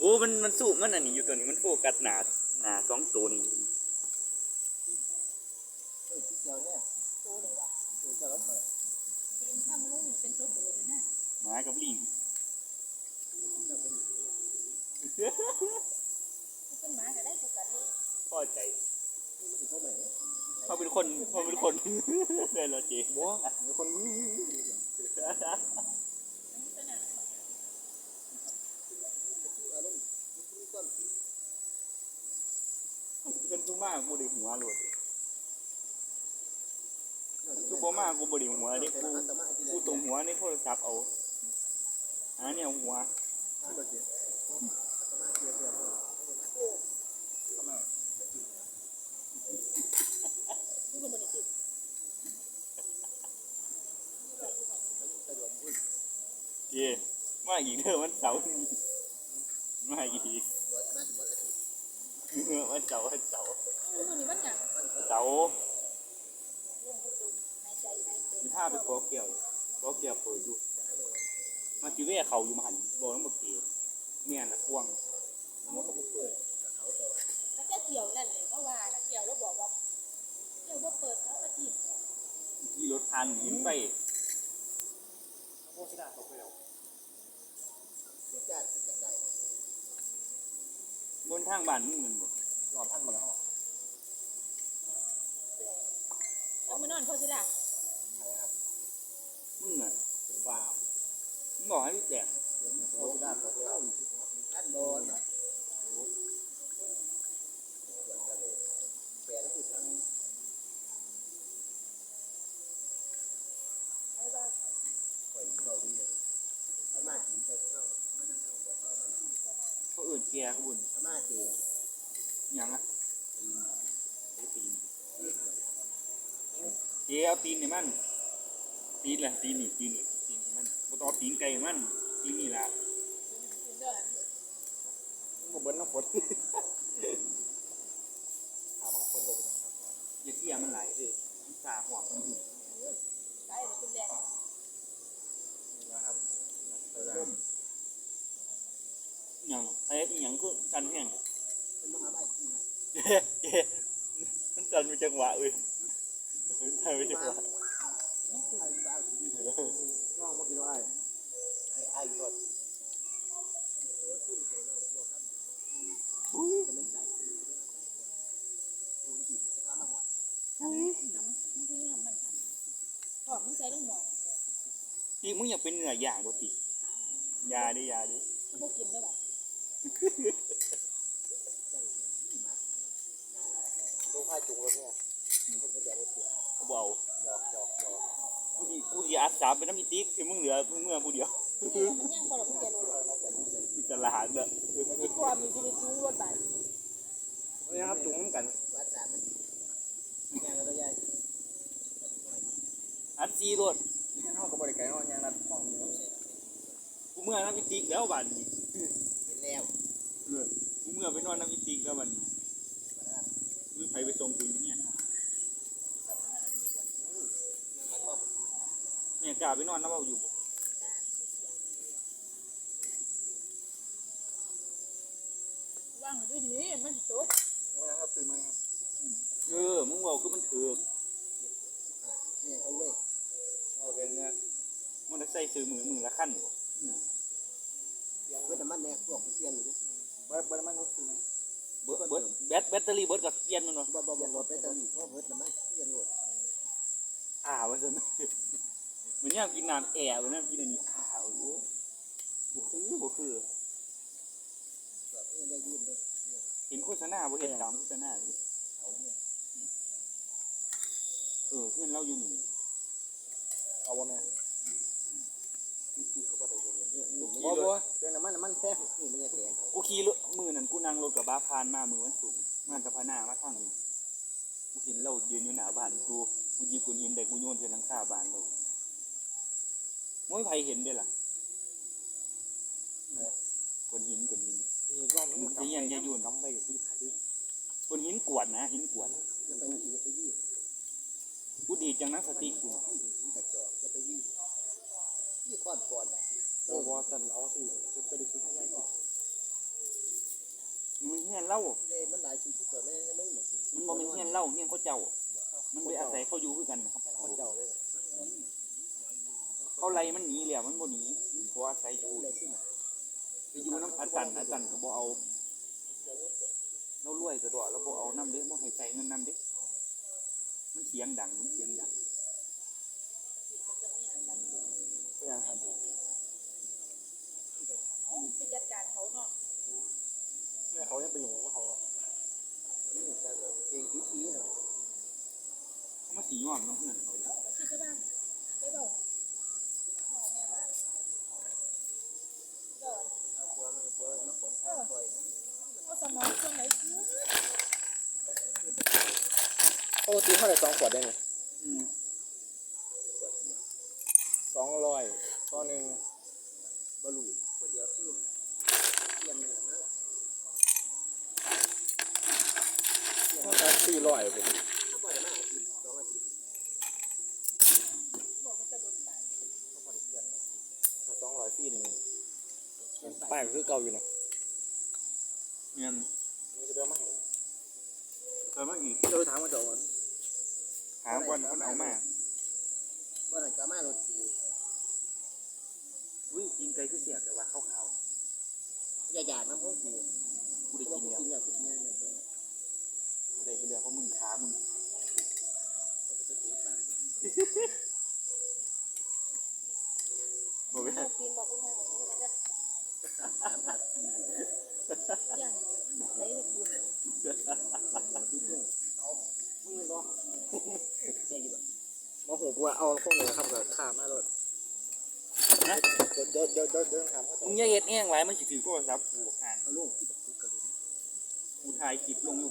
โอ้ มันมันสู้มันอันนี้อยู่ตัวนี้มันโฟกัสหนาหนาสองตัวนี้เออเจ้าเนี่ยโตเลยว่ะเจ้าแล้วเปิดเป็นข้ามมาลูกนี่เป็นตัวโตเลยนะหมากับลิงเจ้าเป็นเป็นหมาก็ได้ถูกกันเลยพอใจผู้เขาใหม่เขาเป็นคนเขาเป็นคนเลยเหรอจีบัวมีคนมือมันเป็นอะไร อารมณ์ก้อน เงินทุกมากกูไดีหัวหลุดทุกบ่มากกูบ่ไดีหัวเด็กกูกูตรงหัวในโทรศัพท์เอาอันนี้เอาหัวนี่ก็มันติดเย่มาอีกเด้อวันเสาร์นี้มาอีก วันเสาร์วันเสาร์มันนี่มันหยังเสาร์ลงประตูหายใจหายใจมีผ้าไปกอเกี่ยวกอเกี่ยวเปิดอยู่มาจิเว่เขาอยู่มาหันบอกน้ำบกเกี่ยวเมียน่ะควงมันก็บ่เปิดแล้วจะเกี่ยวนั่นเลยเมื่อวานน่ะเกี่ยวแล้วบอกว่าเกี่ยวว่าเปิดเขาอาทิตย์ขี่รถทางหนีไปโคชิดาเขาไปแล้วเดี๋ยวญาติจะได้ บนทางบ้านมึงมันบ่รอท่านมาแล้วแล้วมานอนโคสิล่ะมึงอะเป็นบ้ามึงบอกให้แดกโคชิดาเขาไปแล้วท่านโดนแปลก็คือทางไอ้บ้าปล่อยเราดีเลยอาม่าจีนใจเขาไม่ทำให้ผมบอกว่า เขาเอื่นแกเขาบุญอาม่าจีนหยังอะไอ้ตีนเจ๊เอาตีนเนี่ยมันตีนแหละตีนนี่ตีนนี่ตีนให้มันบ่ต้องเอาตีนไก่มันตีนนี่ล่ะกินเด้อผมเบิ้ลน้ำฝนถามบางคนเลยเป็นครับอย่าเที่ยมันหลายเด้อมันสาหัวมันอยู่ใช่เป็นแรงนะครับไปเริ่มห ยังไอ้อีหยังคือจันแห้งเป็นมหาลัยที่ไหนเจ๊เจ๊มันจันมีจังหวะเอ้ยมันจันมีจังหวะไอ้บ้าน้องมากินอะไรไอ้ไอ้รถจะไม่ใส่ดูสิจะข้ามมาหอดน้ำน้ำมึงคือน้ำมันหอมมึงใส่ลงหม้อตีมึงอยากเป็นเนื้อย่างบ่ติยาดิยาดิพวกกินได้แบบ ดูผ้าจุกรถเนี่ยเห็นเขาแจกรถเสียกูบ่เอาดอกดอกดอกกูดีกูดีอาสาเป็นน้ำมีติ๊กที่มึงเหลือมึงเมื่อผู้เดียวมันยังบ่หลงแกรู้กูจะลาเด้อที่กว่ามีชีวิตอยู่รถบาดนี่ครับจุงกันวัดสามยางก็ใหญ่อัดซีรถยางเขาก็บริการเขายางรัดป้องอยู่เสร็จกูเมื่อน้ำมีติ๊กแล้วบัดนี้เห็น แล้วเออกูเมื่อไปนอนน้ำมีติ๊กแล้วบัดนี้มึงไผไปส่งกูอยู่เนี่ยยางรัดป้องเนี่ยกล้าไปนอนน้ำเอาอยู่บ่ว่างด้วยดีมันสิตกยางครับตื่นมาครับเออมึงบอกคือมันถือกเนี่ยเขาเว้ยเอาเองเนี่ยมันจะใส่ซื้อมือมือละขั้นบ่ยางเว้ยแต่มันเนี่ยพวกเตียนอยู่ดิเบิร์ดเบิร์ดมันรู้สึกไเบิดเบิดแบตแบตเตอรี่เบิดกับเปลี่ยนมันเนาะบ่บ่บ่บ่ไปตอนนี้เพราะเบิดมันเตียนโหลดอ่าว่าซั่นมันยามกินน้ำแอร์มันยามกินอันนี้อ่าวโอ้โหบ่คือบ่คือแบบนี้ได้ยืนเลยเห็นโฆษณาบ่เห็นตามโฆษณาเลยเขาเนี่ยเออเพื่อนเราอยู่นี่เอาบ่แม่ บ่ได้เลยกูบ่เรื่องน้ำมันน้ำมันแท้นี่ไม่ใช่แทงกูขี่รถมือนั่นกูนั่งรถกับบ้าพานมามือวันศุกร์มาตะพานามาทางนี้กูเห็นเรายืนอยู่หน้าบ้านกูกูหยิบก้อนหินแต่กูโยนใส่หลังคาบ้านเราม่มีใครเห็นเด้ล่ะก้อนหินก้อนหินนี่อบนี้มึงจะยังจะยุ่นกำไปคุยพาดก้อนหินกวดนะหินกวดกูดีจังนักสติกู ยี่กระจอกจะไปยี่ยี่ก้อนก่อนโอ้บอสันเอาสิไปดูซื้อให้ได้สิมันเฮียนเล่าเนี่ยมันหลายชิ้นที่เกิดไม่ได้ไม่เหมือนชิ้นมันบ่เป็นเฮียนเล่าเฮียนเขาเจ้า มันไปอาศัยเขาอยู่คือกันนะครับคนเจ้าเลยเขาไล่มันหนีแล้วมันบ่หนีมันขออาศัยอยู่เลยขึ้นมาไปอยู่น้ำอาจารย์อาจารย์ก็บ่เอาเรารวยกระโดดแล้วบ่เอาน้ำเด้บ่ให้ใส่เงินน้ำเด้มันเสียงดังมันเสียงดัง ไม่ ยังครับเอาไปจัดการเขาเนาะเนี่ยเขายังไปอยู่ว่าเขานี่จะแบบเองวิธีหน่อยเขามาสีย้อมน้ำเพื่อนเขาเลยคิดว่าไปบอกพ่อแม่ว่าเออเอาตัวมันตัวมันผลปล่อยนะเอาสมองช่วงไหนคือปกติเท่าไหร่สองขวดได้เนี่ยอืม องร้อยต่อหนึ่งบลูขวดเดียวคือเยี่ยมเลยนะเท่ากับสี่ร้อยผมถ้าปล่อยมาอาทิตย์สองอาทิตย์บอกมันจะลดไปก็พอได้เปลี่ยนถ้าสองร้อยปีหนึ่งป้ายก็คือเก่าอยู่นะเงินนี่ก็เดี๋ยวมาให้เติมมาอีกเดี๋ยวถามมาเดี๋ยวก่อนหาวันมันเอามาว่าไหนก็มารถจี อุ้ยกินไก่คือเสียแต่ว่าขาวขาวอย่าหยาดน้ำพวกกูๆกูได้เรากินแล้วกินแบบกินง่ายเลยกูได้กินแล้วเพราะมึงขามึงเขาไปซื้อปลาบอกเลยเอาปีนบอกคุณแม่ของนี้แล้วกันสามผัดอย่างไหนจะดูมึงเนาะใช่ยี่บ้ามาหูกูเอาพวกนี้ครับกับข้ามารถ นะเดี๋ยวเดี๋ยวเดี๋ยวเดี๋ยวเดี๋ยวถามเขามึงอย่าเฮ็ดเองหลายมันสิถือโทรศัพท์กูห่างเอาลูกที่บอกกูกระลิ้นกูถ่ายคลิปลงยู